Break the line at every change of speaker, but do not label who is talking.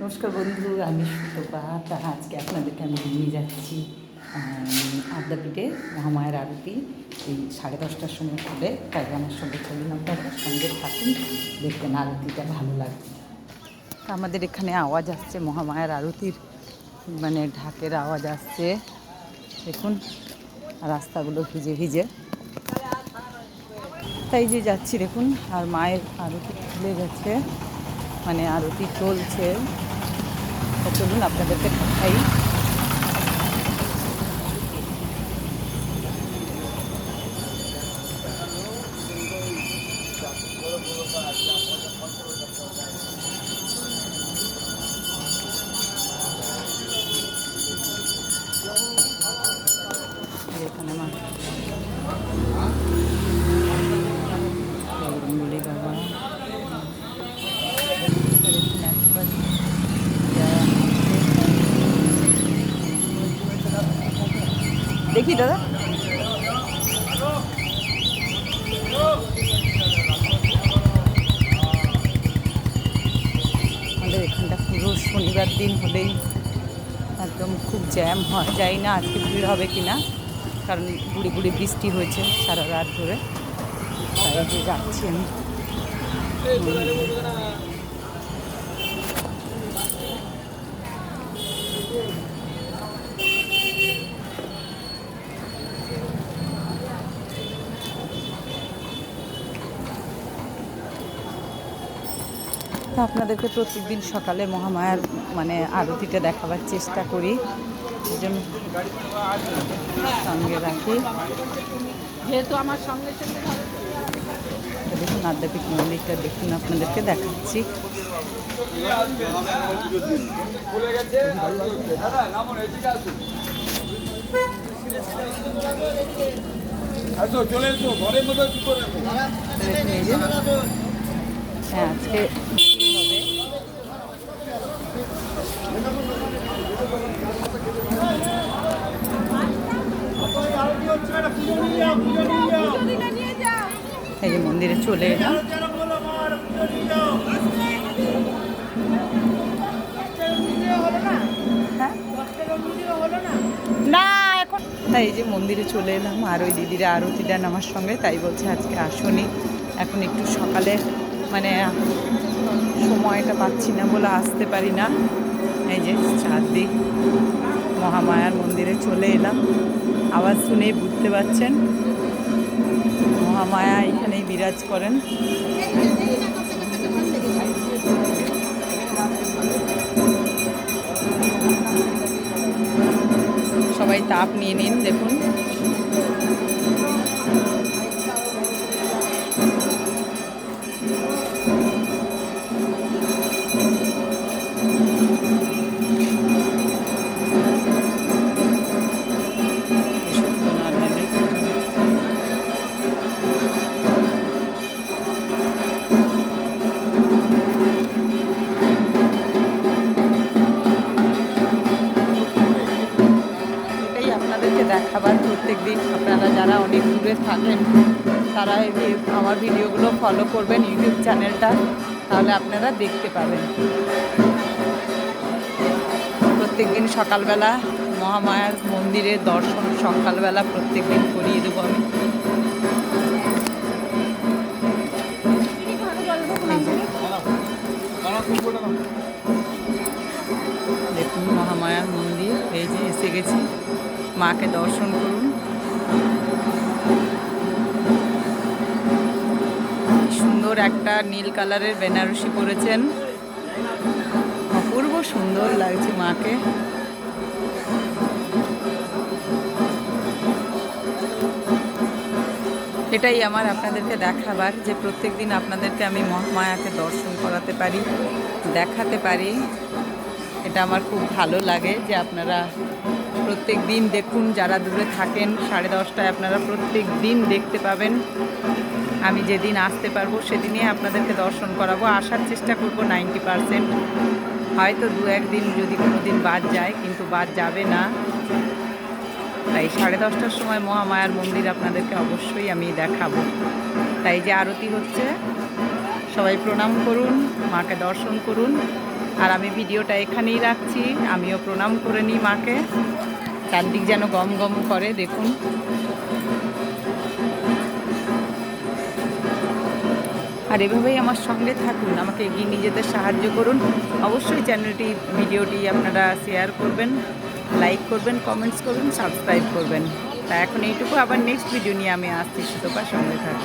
নমস্কার বন্ধু, আমি সুতপা। তা আজকে আপনাদেরকে আমি নিয়ে যাচ্ছি আদ্যাপীঠে মহামায়ের আরতি। এই সাড়ে দশটার সময় খুলে তাই আমার সঙ্গে চলুন আপনারা সঙ্গে থাকুন, দেখবেন আরতিটা ভালো লাগবে। তা আমাদের এখানে আওয়াজ আসছে, মহামায়ার আরতির মানে ঢাকের আওয়াজ আসছে। দেখুন, রাস্তাগুলো ভিজে ভিজে। তাই যে যাচ্ছি, দেখুন, আর মায়ের আরতি খুলে গেছে। মানে আরতি চলছে। চলুন আপনাদেরকে দেখাই। এখানে মা বলি বাবা দেখি, দাদা। আমাদের এখানটা পুরো শনিবার দিন হলেই একদম খুব জ্যাম হয়। যাই না আজকে ভিড় হবে কি না কারণ গুড়ি গুড়ি বৃষ্টি হয়েছে সারা রাত ধরে। তাই যাচ্ছি আমি। আপনাদেরকে প্রত্যেকদিন সকালে মহামায়ার মানে আরতিটা দেখাবার চেষ্টা করি। জন্য সঙ্গে রাখি।
যেহেতু আমার সঙ্গে
দেখুন আদ্যাপীঠ মন্দিরটা দেখুন আপনাদেরকে দেখাচ্ছি।
আসো চলে এসো ঘরের মধ্যে কি করে
তো দেখুন এই যে হ্যাঁ আজকে হবে এই যে মন্দিরে চলে এলাম? না এখন তাই এই যে মন্দিরে চলে এলাম আর ওই দিদিরা আরতি দেন আমার সঙ্গে তাই বলছে আজকে আসনি। এখন একটু সকালে মানে সময়টা পাচ্ছি না বলে আসতে পারি না। এই যে চারদিক মহামায়ার মন্দিরে চলে এলাম। আওয়াজ শুনেই বুঝতে পারছেন। মহামায়া এখানেই বিরাজ করেন। সবাই তাপ নিয়ে নিন দেখুন। দেখাবার প্রত্যেক দিন আপনারা যারা অনেক দূরে থাকেন, তারা আমার ভিডিওগুলো ফলো করবেন ইউটিউব চ্যানেলটা তাহলে আপনারা দেখতে পাবেন। প্রত্যেক দিন সকালবেলা মহামায়ার মন্দিরের দর্শন সকালবেলা প্রত্যেক দিন করিয়ে দেবো আমি। দেখুন মহামায়ার মন্দির, এই যে এসে গেছি। মাকে দর্শন করুন। সুন্দর একটা নীল কালারের বেনারসি পরেছেন। অপূর্ব সুন্দর লাগছে মাকে। এটাই আমার আপনাদেরকে দেখাবার যে প্রত্যেক দিন আপনাদেরকে আমি মহামায়াকে দর্শন করাতে পারি, দেখাতে পারি। এটা আমার খুব ভালো লাগে যে আপনারা প্রত্যেক দিন দেখুন, যারা দূরে থাকেন, সাড়ে দশটায় আপনারা প্রত্যেক দিন দেখতে পাবেন। আমি যেদিন আসতে পারব সেদিনই আপনাদেরকে দর্শন করাবো। আসার চেষ্টা করব নাইনটি পারসেন্ট। হয়তো দু একদিন যদি কোনো দিন বাদ যায়, কিন্তু বাদ যাবে না। তাই সাড়ে দশটার সময় মহামায়ার মন্দির আপনাদেরকে অবশ্যই আমি দেখাবো। তাই যে আরতি হচ্ছে, সবাই প্রণাম করুন, মাকে দর্শন করুন। আর আমি ভিডিওটা এখানেই রাখছি। আমিও প্রণাম করে নিই মাকে। চারদিক যেন গম গম করে, দেখুন। আর এভাবেই আমার সঙ্গে থাকুন, আমাকে এগিয়ে নিয়ে যেতে সাহায্য করুন। অবশ্যই চ্যানেলটি, ভিডিওটি আপনারা শেয়ার করবেন, লাইক করবেন, কমেন্টস করবেন, সাবস্ক্রাইব করবেন। তা এখন এইটুকু, আবার নেক্সট ভিডিও নিয়ে আমি আসছি সুতপা, সঙ্গে থাকুন।